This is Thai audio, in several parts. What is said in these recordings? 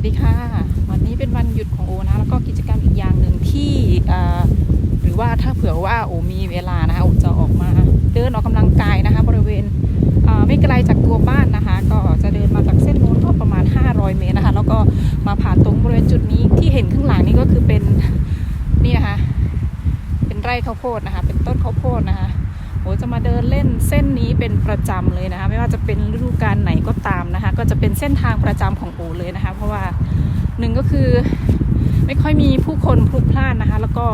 วัสดีค่ะ วันนี้เป็นวันหยุดของโอนะ แล้วก็กิจกรรมอีกอย่างหนึ่งที่หรือว่าถ้าเผื่อว่าโอมีเวลานะคะโอจะออกมาเดินออกกำลังกายนะคะ บริเวณไม่ไกลจากตัวบ้านนะคะ ก็จะเดินมาจากเส้นนู้นก็ประมาณ 500 เมตรนะคะ แล้วก็มาผ่านตรงบริเวณจุดนี้ที่เห็นข้างหลังนี่ก็คือเป็นนี่นะคะ เป็นไร่ข้าวโพดนะคะ เป็นต้นข้าวโพดนะคะโอจะมาเดินเล่นเส้นนี้เป็นประจำเลยนะคะ ไม่ว่าจะเป็นฤดูกาลไหน ก็จะเป็นเส้นทางประจำของโอเลยนะคะ เพราะว่าหนึ่งก็คือไม่ค่อยมีผู้คนพลุกพล่านนะคะ แล้วก็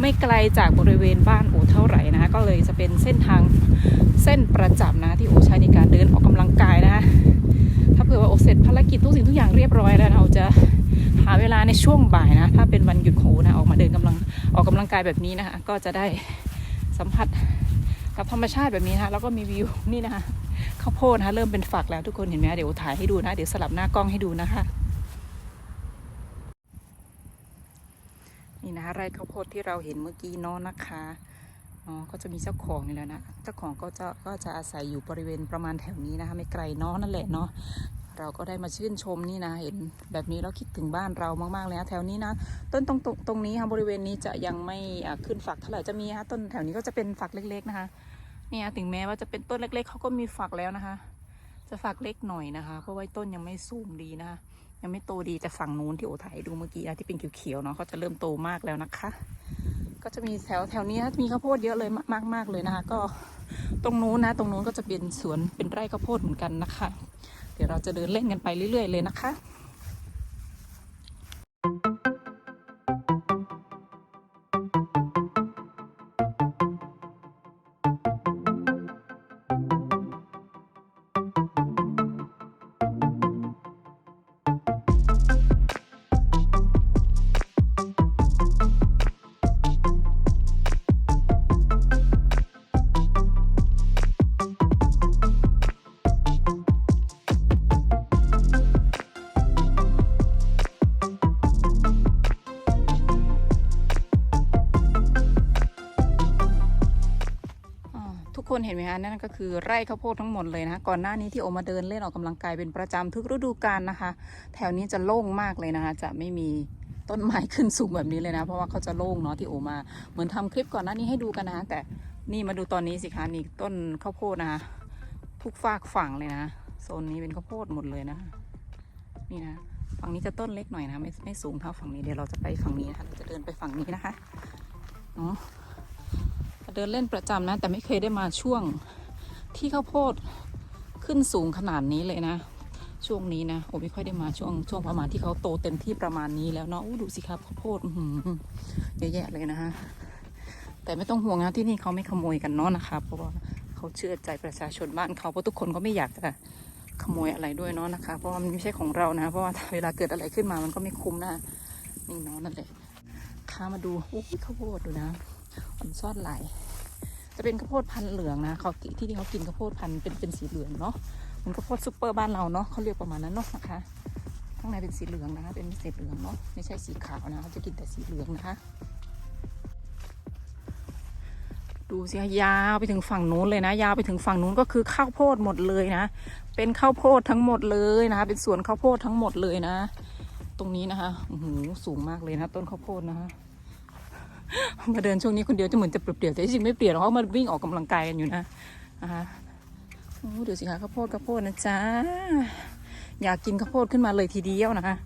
ไม่ไกลจากบริเวณบ้านโอเท่าไหร่นะคะ ก็เลยจะเป็นเส้นทางเส้นประจำนะที่โอใช้ในการเดินออกกำลังกายนะคะถ้าเผื่อว่าโอเสร็จภารกิจทุกสิ่งทุกอย่างเรียบร้อยแล้วนะโอจะหาเวลาในช่วงบ่ายนะ ถ้าเป็นวันหยุดโอนะออกมาเดินกำลังออกกำลังกายแบบนี้นะคะก็จะได้สัมผัส กับธรรมชาติแบบนี้นะคะแล้วก็มีวิวนี่นะคะข้าวโพดนะคะเริ่มเป็นฝักแล้วทุกคนเห็นไหมคะเดี๋ยวถ่ายให้ดูนะเดี๋ยวสลับหน้ากล้องให้ดูนะคะนี่นะคะไร่ข้าวโพดที่เราเห็นเมื่อกี้เน้องนะคะอ๋อก็จะมีเจ้าของนี่แล้วนะ เจ้าของก็จะก็จะอาศัยอยู่บริเวณประมาณแถวนี้นะคะ ไม่ไกลเน้องนั่นแหละเนาะ เราก็ได้มาชื่นชมนี่นะเห็นแบบนี้แล้วคิดถึงบ้านเรามากๆเลยนะแถวนี้นะต้นตรงตรงตรงนี้ค่ะบริเวณนี้จะยังไม่ขึ้นฝักเท่าไหร่จะมีค่ะต้นแถวนี้ก็จะเป็นฝักเล็ก ๆนะคะเนี่ยถึงแม้ว่าจะเป็นต้นเล็ก ๆเขาก็มีฝักแล้วนะคะ จะฝักเล็กหน่อยนะคะ เพราะว่าต้นยังไม่สูงดีนะคะยังไม่โตดีแต่ฝั่งนู้นที่โอถ่ายดูเมื่อกี้นะที่เป็นเขียวๆเนาะเขาจะเริ่มโตมากแล้วนะคะ ก็จะมีแถวแถวนี้มีข้าวโพดเยอะเลยมากมากๆเลยนะคะ ก็ตรงนู้นนะ ตรงนู้นก็จะเป็นสวนเป็นไร่ข้าวโพดเหมือนกันนะคะ เดี๋ยวเราจะเดินเล่นกันไปเรื่อย ๆ เลยนะคะ คนเห็นไหมคะนั่นก็คือไร่ข้าวโพดทั้งหมดเลยนะคะก่อนหน้านี้ที่โอมาเดินเล่นออกกำลังกายเป็นประจำทุกฤดูกาลนะคะ แถวนี้จะโล่งมากเลยนะคะ จะไม่มีต้นไม้ขึ้นสูงแบบนี้เลยนะ เพราะว่าเขาจะโล่งเนาะที่โอมาเหมือนทำคลิปก่อนหน้านี้ให้ดูกันนะแต่นี่มาดูตอนนี้สิคะนี่ต้นข้าวโพดนะคะทุกฝากฝั่งเลยนะโซนนี้เป็นข้าวโพดหมดเลยนะคะนี่นะฝั่งนี้จะต้นเล็กหน่อยนะไม่ไม่สูงเท่าฝั่งนี้เดี๋ยวเราจะไปฝั่งนี้นะคะเราจะเดินไปฝั่งนี้นะคะเนาะ เดินเล่นประจำนะ แต่ไม่เคยได้มาช่วงที่ข้าวโพดขึ้นสูงขนาดนี้เลยนะ ช่วงนี้นะโอ้ไม่ค่อยได้มาช่วงช่วงประมาณที่เขาโตเต็มที่ประมาณนี้แล้วเนาะดูสิครับข้าวโพดหือเยอะแยะเลยนะฮะแต่ไม่ต้องห่วงนะที่นี่เขาไม่ขโมยกันเนาะนะคะเพราะว่าเขาเชื่อใจประชาชนบ้านเขาเพราะทุกคนก็ไม่อยากจะขโมยอะไรด้วยเนาะนะคะ เพราะว่ามันไม่ใช่ของเรานะ เพราะว่าเวลาเกิดอะไรขึ้นมามันก็ไม่คุ้มนะนี่เนาะนั่นแหละข้ามาดูโอ้ยข้าวโพดดูนะอ่อนซ่อนหล จะเป็นข้าวโพดพันธุ์เหลืองนะเขาที่นี่เขากินข้าวโพดพันธุ์เป็นเป็นสีเหลืองเนาะมันข้าวโพดซุปเปอร์บ้านเราเนาะเขาเรียกประมาณนั้นเนาะนะคะข้างในเป็นสีเหลืองนะคะเป็นเศษเหลืองเนาะไม่ใช่สีขาวนะเขาจะกินแต่สีเหลืองนะคะดูสิยาวไปถึงฝั่งนู้นเลยนะ ยาวไปถึงฝั่งนู้นก็คือข้าวโพดหมดเลยนะ เป็นข้าวโพดทั้งหมดเลยนะคะ เป็นสวนข้าวโพดทั้งหมดเลยนะ ตรงนี้นะคะโอ้โหสูงมากเลยนะ ต้นข้าวโพดนะคะ มาเดินช่วงนี้คนเดียวจะเหมือนจะเปลี่ยวแต่จริงไม่เปลี่ยนเพราะมันวิ่งออกกำลังกายกันอยู่นะนะคะโอ้เดี๋ยวสิคะข้าวโพดข้าวโพดนะจ๊ะอยากกินข้าวโพดขึ้นมาเลยทีเดียวนะคะ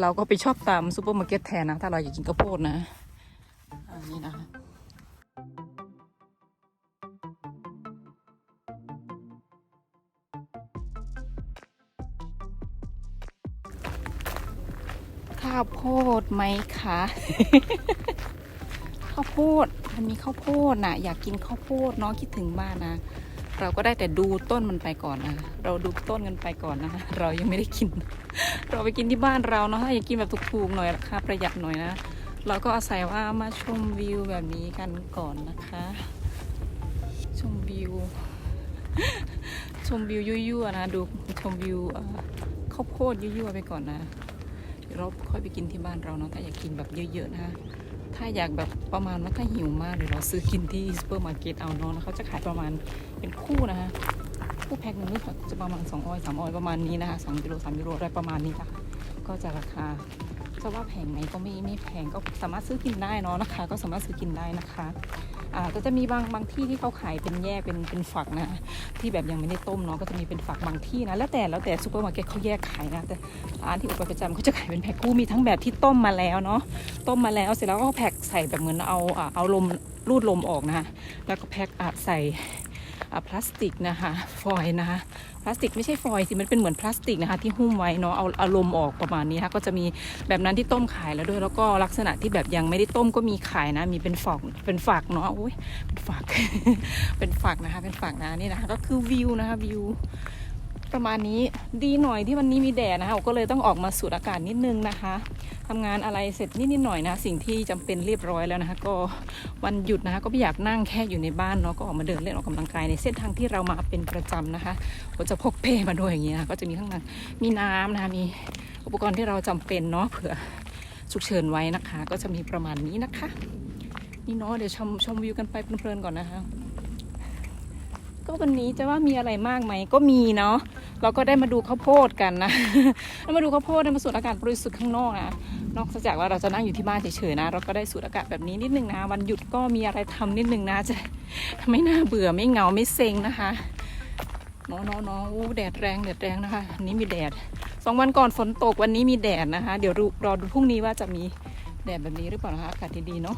เราก็ไปชอบตามซูเปอร์มาร์เก็ตแทนนะ ถ้าเราอยากกินข้าวโพดนะอันนี้นะข้าวโพดไหมคะ ข้าวโพดมันมีข้าวโพดนะอยากกินข้าวโพดเน้องคิดถึงบ้านนะ เราก็ได้แต่ดูต้นมันไปก่อนนะเราดูต้นกันไปก่อนนะคะเรายังไม่ได้กิน เราไปกินที่บ้านเราเนาะถ้าอยากกินแบบถูกๆหน่อยราคาประหยัดหน่อยนะเราก็อาศัยว่ามาชมวิวแบบนี้กันก่อนนะคะ ชมวิว ชมวิวยั่วๆนะดูชมวิวข้าวโพดยั่วๆไปก่อนนะเดี๋ยวเราค่อยไปกินที่บ้านเราเนาะถ้าอยากกินแบบเยอะๆนะคะ ถ้าอยากแบบประมาณว่าถ้าหิวมากเดี๋ยวเราซื้อกินที่ซูเปอร์มาร์เก็ตเอาเนาะแล้วเขาจะขายประมาณเป็นคู่นะคะคู่แพ็คหนึงจะประมาณ2ออย3ออยประมาณนี้นะคะ2กิโล3กิโลอะไรประมาณนี้ค่ะก็จะราคาจะว่าแพงไหมก็ไม่ไม่แพงก็สามารถซื้อกินได้เนาะนะคะ ก็สามารถซื้อกินได้นะคะ อ่าก็จะมีบางบางที่ที่เขาขายเป็นแยกเป็นเป็นฝักนะ ที่แบบยังไม่ได้ต้มเนาะก็จะมีเป็นฝักบางที่นะ แล้วแต่แล้วแต่ซูเปอร์มาร์เก็ตเขาแยกขายนะ แต่ร้านที่อุปประจำเขาจะขายเป็นแพ็คคู่มีทั้งแบบที่ต้มมาแล้วเนาะต้มมาแล้วเสร็จแล้วก็แพ็คใส่แบบเหมือนเอาเอาลมรูดลมออกนะคะแล้วก็แพ็คอะใส่อะพลาสติกนะคะ ฟอยล์นะคะ ลาสติกไม่ใช่ฟอยล์สิมันเป็นเหมือนพลาสติกนะคะที่หุ้มไว้เนาะเอาอารมณ์ออกประมาณนี้นะคะก็จะมีแบบนั้นที่ต้มขายแล้วด้วย แล้วก็ลักษณะที่แบบยังไม่ได้ต้มก็มีขายนะ มีเป็นฝอกเป็นฝากเนาะอุ้ยเป็นฝากเป็นฝากนะคะเป็นฝากนะนี่นะคะก็คือวิวนะคะวิว ประมาณนี้ดีหน่อยที่วันนี้มีแดดนะคะก็เลยต้องออกมาสูดอากาศนิดนึงนะคะทำงานอะไรเสร็จนิดนิดหน่อยนะ สิ่งที่จำเป็นเรียบร้อยแล้วนะคะ ก็วันหยุดนะคะก็ไม่อยากนั่งแค่อยู่ในบ้านเนาะก็ออกมาเดินเล่นออกกำลังกายในเส้นทางที่เรามาเป็นประจำนะคะก็จะพกเป้มาด้วยอย่างนี้นะคะก็จะมีข้างหลังมีน้ำนะคะมีอุปกรณ์ที่เราจำเป็นเนาะเผื่อฉุกเฉินไว้นะคะ ก็จะมีประมาณนี้นะคะ นี่เนาะเดี๋ยวชมชมวิวกันไปเพลินๆก่อนนะคะ ก็วันนี้จะว่ามีอะไรมากไหมก็มีเนาะเราก็ได้มาดูข้าวโพดกันนะได้มาดูข้าวโพดได้มาสูดอากาศบริสุทธิ์ข้างนอกนะนอกจากว่าเราจะนั่งอยู่ที่บ้านเฉยๆนะ เราก็ได้สูดอากาศแบบนี้นิดนึงนะ วันหยุดก็มีอะไรทำนิดนึงนะจะไม่น่าเบื่อไม่เหงาไม่เซ็งนะคะนาะเนาะเนาะอู้แดดแรงแดดแรงนะคะนนี้มีแดดสองวันก่อนฝนตกวันนี้มีแดดนะคะ เดี๋ยวรอดูพรุ่งนี้ว่าจะมีแดดแบบนี้หรือเปล่านะคะอากาศดีๆเนาะ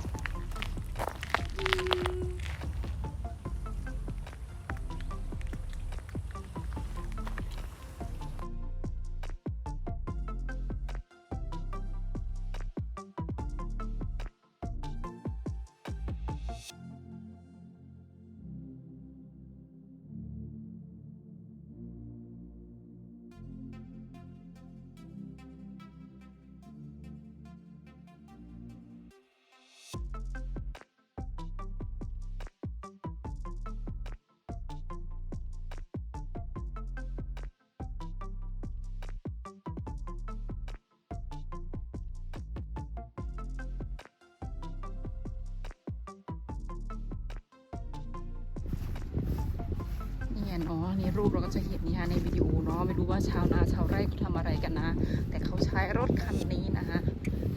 นี่ไงเนาะนี่รูปเราก็จะเห็นนี่ฮะในวิดีโอเนาะ ไม่รู้ว่าชาวนาชาวไร่เขาทำอะไรกันนะ แต่เขาใช้รถคันนี้นะคะ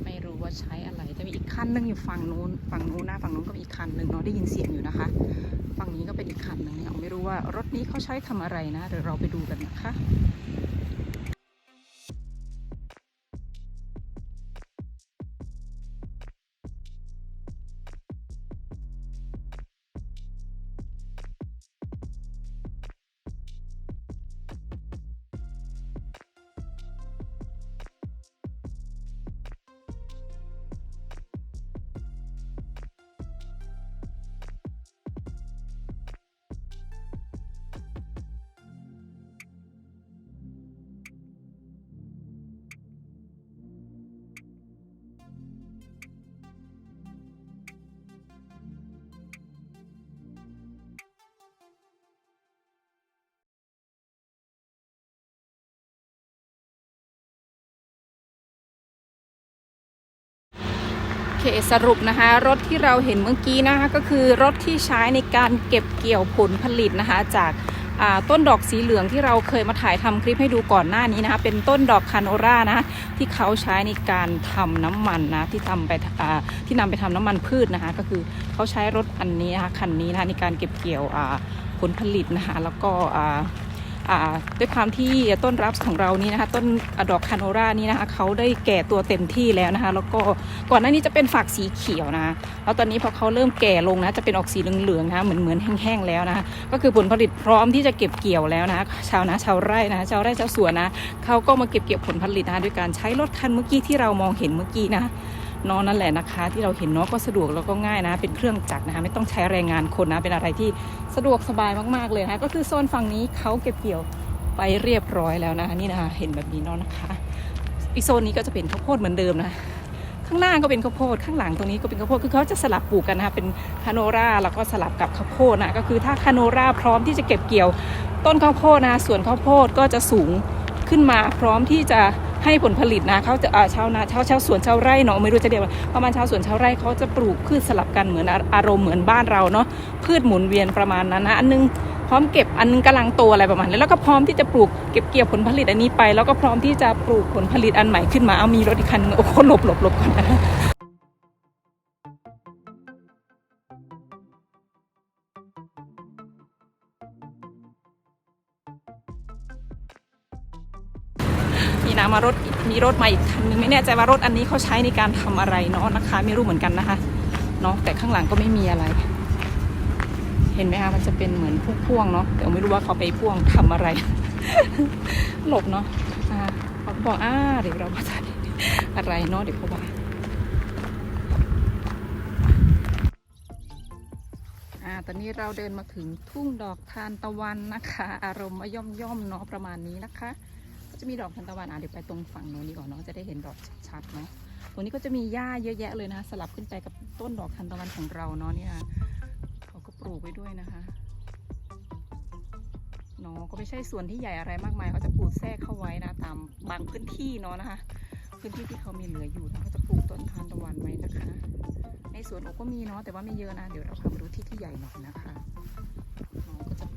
ไม่รู้ว่าใช้อะไร จะมีอีกคันนึงอยู่ฝั่งนู้น ฝั่งนู้นนะ ฝั่งนู้นก็มีอีกคันนึงเนาะ ได้ยินเสียงอยู่นะคะ ฝั่งนี้ก็เป็นอีกคันนึงเนี่ยไม่รู้ว่ารถนี้เขาใช้ทำอะไรนะ เดี๋ยวเราไปดูกันนะคะ เคสรุปนะคะ รถที่เราเห็นเมื่อกี้นะคะก็คือรถที่ใช้ในการเก็บเกี่ยวผลผลิตนะคะ จากต้นดอกสีเหลืองที่เราเคยมาถ่ายทำคลิปให้ดูก่อนหน้านี้นะคะ เป็นต้นดอกคาโนรานะ ที่เขาใช้ในการทำน้ำมันนะที่ทำไปที่นำไปทำน้ำมันพืชนะคะ ก็คือเขาใช้รถอันนี้นะคะคันนี้นะคะในการเก็บเกี่ยวผลผลิตนะคะแล้วก็ ด้วยความที่ต้นรับของเรานี้นะคะ ต้นดอกคาโนรานี่นะคะเขาได้แก่ตัวเต็มที่แล้วนะคะ แล้วก็ก่อนหน้านี้จะเป็นฝักสีเขียวนะแล้วตอนนี้พอเขาเริ่มแก่ลงนะจะเป็นออกสีเหลืองๆนะคะเหมือนเหมือนแห้งๆแล้วนะคะก็คือผลผลิตพร้อมที่จะเก็บเกี่ยวแล้วนะชาวนาชาวไร่นะชาวไร่ชาวสวนนะเขาก็มาเก็บเกี่ยวผลผลิตนะคะด้วยการใช้รถคันเมื่อกี้ที่เรามองเห็นเมื่อกี้นะ เนอนนั่นแหละนะคะ ที่เราเห็นเนาะก็สะดวกแล้วก็ง่ายนะ เป็นเครื่องจักรนะคะ ไม่ต้องใช้แรงงานคนนะ เป็นอะไรที่สะดวกสบายมากๆเลยนะคะก็คือโซนฝั่งนี้เขาเก็บเกี่ยวไปเรียบร้อยแล้วนะคะนี่นะคะเห็นแบบนี้เนาะนะคะ อีกโซนนี้ก็จะเป็นข้าวโพดเหมือนเดิมนะข้างหน้าก็เป็นข้าวโพดข้างหลังตรงนี้ก็เป็นข้าวโพดคือเขาจะสลับปลูกกันนะคะเป็นคาโนราแล้วก็สลับกับข้าวโพดนะก็คือถ้าคาโนราพร้อมที่จะเก็บเกี่ยวต้นข้าวโพดนะะส่วนข้าวโพดก็จะสูงขึ้นมาพร้อมที่จะ ให้ผลผลิตนะเขาจะอาชาวนาชาวชาวสวนชาวไร่เนาะไม่รู้จะเรียกว่าประมาณชาวสวนชาวไร่เขาจะปลูกพืชสลับกันเหมือนอารมณ์เหมือนบ้านเราเนาะพืชหมุนเวียนประมาณนั้นนะอันนึงพร้อมเก็บอันนึงกำลังโตอะไรประมาณนี้แล้วก็พร้อมที่จะปลูกเก็บเกี่ยวผลผลิตอันนี้ไป แล้วก็พร้อมที่จะปลูกผลผลิตอันใหม่ขึ้นมาเอามีรถอีกคันโอ้โหหลบหลบหลบก่อนนะ มีนะมารถมีรถมาอีกคันนึงไม่แน่ใจว่ารถอันนี้เขาใช้ในการทำอะไรเนาะนะคะ ไม่รู้เหมือนกันนะคะเนาะแต่ข้างหลังก็ไม่มีอะไร เห็นไหมคะมันจะเป็นเหมือนพวกพ่วงเนาะแต่ไม่รู้ว่าเขาไปพ่วงทำอะไร หลบเนาะอ่าเขาบอกอ่าเดี๋ยวเรามาถ่ายอะไรเนาะเดี๋ยวเขาว่าอ่าตอนนี้เราเดินมาถึงทุ่งดอกทานตะวันนะคะ อารมณ์ย่อมย่อมเนาะประมาณนี้นะคะ จะมีดอกทานตะวันอะเดี๋ยวไปตรงฝั่งโน้นดีกว่าเนาะจะได้เห็นดอกชัดๆเนาะตรงนี้ก็จะมีหญ้าเยอะแยะเลยนะคะสลับขึ้นไปกับต้นดอกทานตะวันของเราเนาะเนี่ยเขาก็ปลูกไว้ด้วยนะคะเนาะก็ไม่ใช่ส่วนที่ใหญ่อะไรมากมายเขาจะปลูกแทรกเข้าไว้นะตามบางพื้นที่เนาะนะคะพื้นที่ที่เขามีเหลืออยู่เขาจะปลูกต้นทานตะวันไว้นะคะ ในสวนโอก็มีเนาะแต่ว่าไม่เยอะนะเดี๋ยวเราพามาดูที่ที่ใหญ่หน่อยนะคะ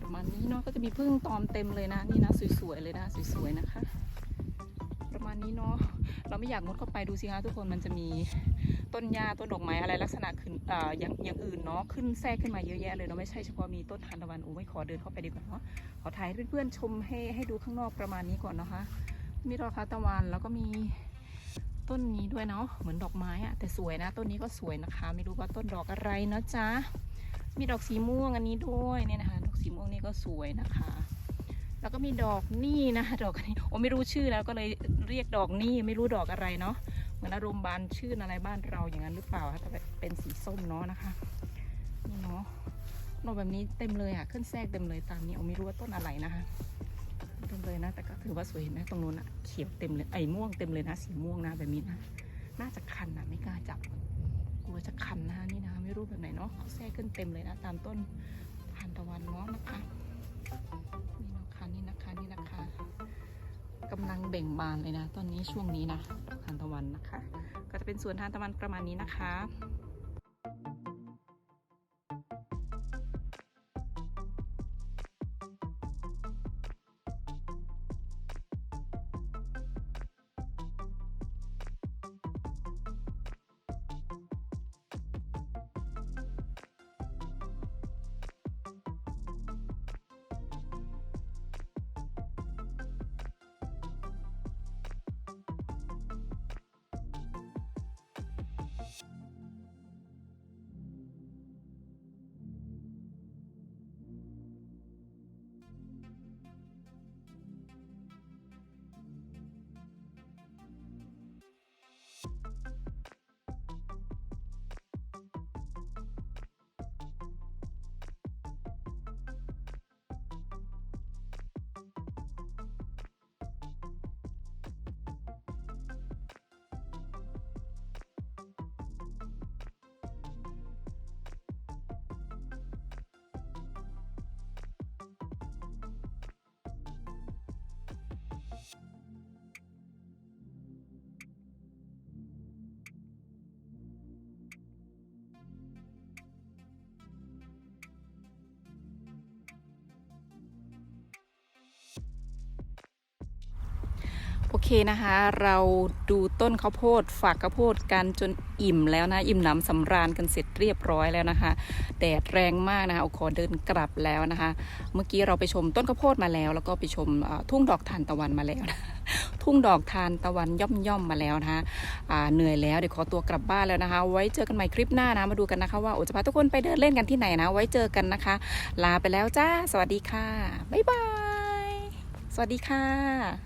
ประมาณนี้เนาะก็จะมีพึ่งตอมเต็มเลยนะนี่นะสวยๆเลยนะสวยๆนะคะ ประมาณนี้เนาะเราไม่อยากมุดเข้าไปดูสิคะทุกคนมันจะมีต้นหญ้าต้นดอกไม้อะไรลักษณะขึ้นออย่างอย่างอื่นเนาะขึ้นแทรกขึ้นมาเยอะแยะเลยเนาะไม่ใช่เฉพาะมีต้นทานตะวันโอ้ไม่ขอเดินเข้าไปดีกว่าเนาะขอถ่ายเพื่อนๆชมให้ให้ดูข้างนอกประมาณนี้ก่อนนะคะ มีดอกทานตะวันแล้วก็มีต้นนี้ด้วยเนาะเหมือนดอกไม้อะแต่สวยนะต้นนี้ก็สวยนะคะ ไม่รู้ว่าต้นดอกอะไรเนาะจ๊ะ มีดอกสีม่วงอันนี้ด้วยเนี่ยนะคะ ดอกสีม่วงนี่ก็สวยนะคะ แล้วก็มีดอกนี่นะคะดอกอันนี้โอ้ไม่รู้ชื่อแล้วก็เลยเรียกดอกนี่ไม่รู้ดอกอะไรเนาะเหมือนอารมณ์บานชื่ออะไรบ้านเราอย่างนั้นหรือเปล่าคะแต่เป็นสีส้มเนาะนะคะนี่เนาะดอกแบบนี้เต็มเลยอะขึ้นแทรกเต็มเลยตามนี้โอ้ไม่รู้ว่าต้นอะไรนะคะเต็มเลยนะแต่ก็ถือว่าสวยเห็นไหมตรงนู้นอะเขียวเต็มเลยไอ้ม่วงเต็มเลยนะสีม่วงนะแบบนี้นะน่าจะคันนะไม่กล้าจับ วจะคันนะนี่นะไม่รู้แบบไหนเนาะเขาแทรกขึ้นเต็มเลยนะตามต้นทานตะวันเนาะนะคะนี่นะคะนี่นะคะนี่นะคะกำลังเบ่งบานเลยนะ ตอนนี้ช่วงนี้นะทานตะวันนะคะ ก็จะเป็นสวนทานตะวันประมาณนี้นะคะ เคนะคะ เราดูต้นข้าวโพดฝากข้าวโพดกันจนอิ่มแล้วนะ อิ่มหนำสำราญกันเสร็จเรียบร้อยแล้วนะคะ แดดแรงมากนะคะเอาขอเดินกลับแล้วนะคะ เมื่อกี้เราไปชมต้นข้าวโพดมาแล้ว แล้วก็ไปชมทุ่งดอกทานตะวันมาแล้วนะทุ่งดอกทานตะวันย่อมย่อมมาแล้วนะคะเหนื่อยแล้วเดี๋ยวขอตัวกลับบ้านแล้วนะคะ ไว้เจอกันใหม่คลิปหน้านะมาดูกันนะคะ ว่าโอจะพาทุกคนไปเดินเล่นกันที่ไหนนะ ไว้เจอกันนะคะ ลาไปแล้วจ้า สวัสดีค่ะบ๊ายบายสวัสดีค่ะ